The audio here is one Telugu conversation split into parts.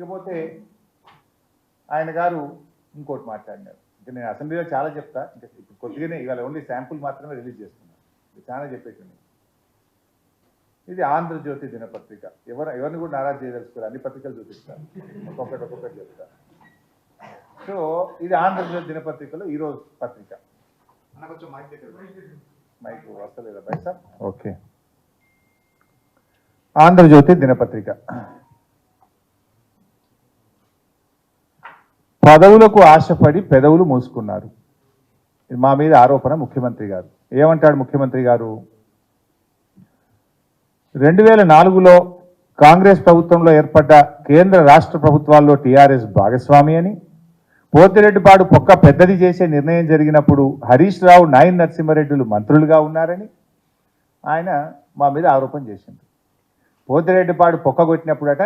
ఇకపోతే ఆయన గారు ఇంకోటి మాట్లాడినారు. ఇంకా నేను అసెంబ్లీలో చాలా చెప్తా ఇంకా ఇప్పుడు కొద్దిగానే ఇవాళ ఓన్లీ శాంపుల్ మాత్రమే రిలీజ్ చేస్తున్నాను చాలా చెప్పేటండి ఇది ఆంధ్రజ్యోతి దినపత్రిక. ఎవరు ఎవరిని కూడా నారాజ్ చేయదలుచుకోరు. అన్ని పత్రికలు చూపిస్తారు. ఒక్కొక్కటి ఒక్కొక్కటి చెప్తా. సో ఇది ఆంధ్రజ్యోతి దినపత్రికలో ఈరోజు పత్రిక. అన్న కొంచెం మైక్ వస్తలేదా బయట ఓకే. ఆంధ్రజ్యోతి దినపత్రిక. పదవులకు ఆశపడి పెదవులు మూసుకున్నారు. మా మీద ఆరోపణ ముఖ్యమంత్రి గారు. ఏమంటాడు ముఖ్యమంత్రి గారు? రెండు వేల నాలుగులో కాంగ్రెస్ ప్రభుత్వంలో ఏర్పడ్డ కేంద్ర రాష్ట్ర ప్రభుత్వాల్లో టీఆర్ఎస్ భాగస్వామి అని పోతిరెడ్డిపాడు పొక్క పెద్దది చేసే నిర్ణయం జరిగినప్పుడు హరీష్ రావు నాయన్ నరసింహారెడ్డిలు మంత్రులుగా ఉన్నారని ఆయన మా మీద ఆరోపణ చేసింది పోతిరెడ్డిపాడు పొక్క కొట్టినప్పుడట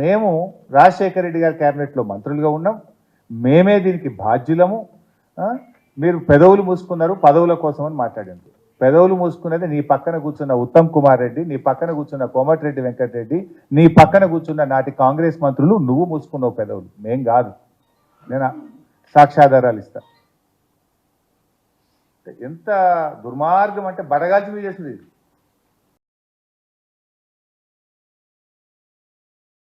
మేము రాజశేఖర రెడ్డి గారి క్యాబినెట్లో మంత్రులుగా ఉన్నాం. మేమే దీనికి బాధ్యులము. ఆ, మీరు పెదవులు మూసుకున్నారు పదవుల కోసం అని మాట్లాడింది. పెదవులు మూసుకున్నది నీ పక్కన కూర్చున్న ఉత్తమ్ కుమార్ రెడ్డి నీ పక్కన కూర్చున్న కోమటిరెడ్డి వెంకటరెడ్డి నీ పక్కన కూర్చున్న నాటి కాంగ్రెస్ మంత్రులు నువ్వు మూసుకున్నావు పెదవులు. మేం కాదు. నేను? సాక్ష్యాధారాలు ఇస్తా. ఎంత దుర్మార్గం అంటే బడగాల్చి మీద చేసింది